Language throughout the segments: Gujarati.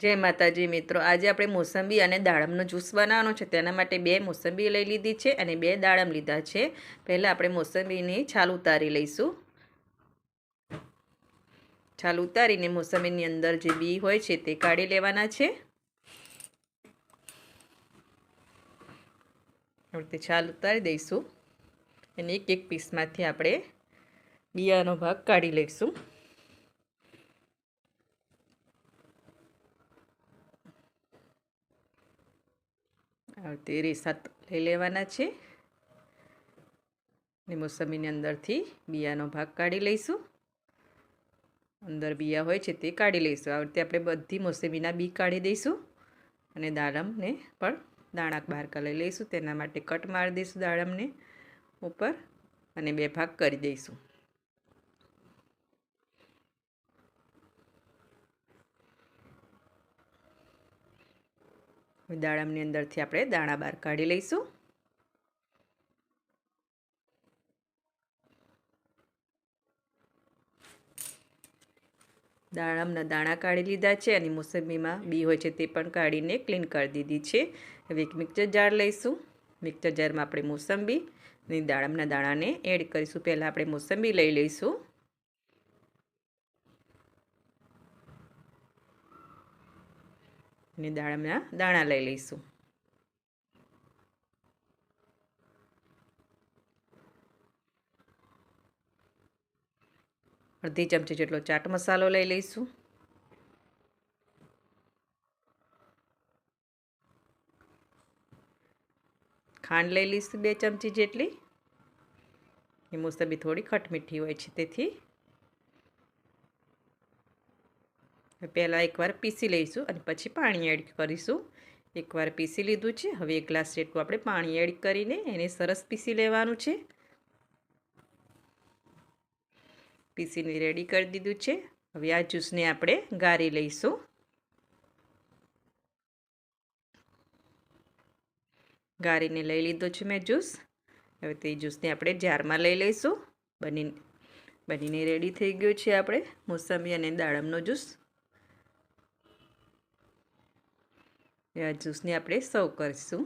જય માતાજી મિત્રો. આજે આપણે મોસંબી અને દાડમનો જ્યુસ બનાવવાનો છે. તેના માટે બે મોસંબી લઈ લીધી છે અને બે દાડમ લીધા છે. પહેલાં આપણે મોસંબીની છાલ ઉતારી લઈશું. છાલ ઉતારીને મોસંબીની અંદર જે બી હોય છે તે કાઢી લેવાના છે. છાલ ઉતારી દઈશું. અને એક એક પીસમાંથી આપણે બિયાનો ભાગ કાઢી લઈશું. તે સાત લઈ લેવાના છે. ને મોસંબીની અંદરથી બિયાનો ભાગ કાઢી લઈશું. અંદર બિયા હોય છે તે કાઢી લઈશું. આ રીતે આપણે બધી મોસંબીના બી કાઢી દઈશું. અને દાડમને પણ દાણા બહાર કાઢી લઈશું. તેના માટે કટ મારી દઈશું દાડમને ઉપર અને બે ભાગ કરી દઈશું. દાડમની અંદરથી આપણે દાણા બહાર કાઢી લઈશું. દાડમના દાણા કાઢી લીધા છે અને મોસંબીમાં બી હોય છે તે પણ કાઢીને ક્લીન કરી દીધી છે. હવે એક મિક્સર જાર લઈશું. મિક્સર જારમાં આપણે મોસંબી અને દાડમના દાણાને એડ કરીશું. પહેલાં આપણે મોસંબી લઈ લઈશું. અને દાળના દાણા લઈ લઈશું. અડધી ચમચી જેટલો ચાટ મસાલો લઈ લઈશું. ખાંડ લઈ લઈશું બે ચમચી જેટલી. એ મોસંબી થોડી ખટમીઠી હોય છે તેથી. પહેલાં એકવાર પીસી લઈશું અને પછી પાણી એડ કરીશું. એકવાર પીસી લીધું છે. હવે એક ગ્લાસ જેટલું આપણે પાણી એડ કરીને એને સરસ પીસી લેવાનું છે. પીસીને રેડી કરી દીધું છે. હવે આ જ્યુસને આપણે ગારી લઈશું. ગારીને લઈ લીધો છે મેં જ્યુસ હવે તે જ્યુસને આપણે જારમાં લઈ લઈશું. બની, બનીને રેડી થઈ ગયો છે આપણે. મોસંબી અને દાડમનો જ્યુસ આ જ્યુસને આપણે સર્વ કરીશું.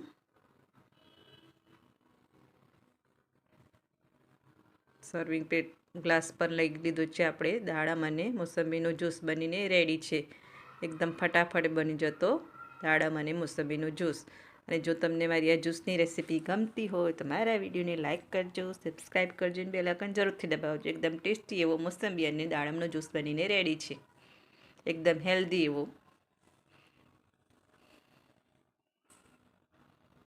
સર્વિંગ પ્લેટ ગ્લાસ પર લઈ લીધું છે આપણે દાડમ અને મોસંબીનો જ્યુસ બનીને રેડી છે. એકદમ ફટાફટ બની જતો દાડમ અને મોસંબીનો જ્યુસ. અને જો તમને મારી આ જ્યુસની રેસીપી ગમતી હોય તો મારા વિડીયોને લાઇક કરજો સબસ્ક્રાઈબ કરજો અને બેલાકન જરૂરથી દબાવજો. એકદમ ટેસ્ટી એવો મોસંબી અને દાડમનો જ્યુસ બનીને રેડી છે. એકદમ હેલ્ધી એવો.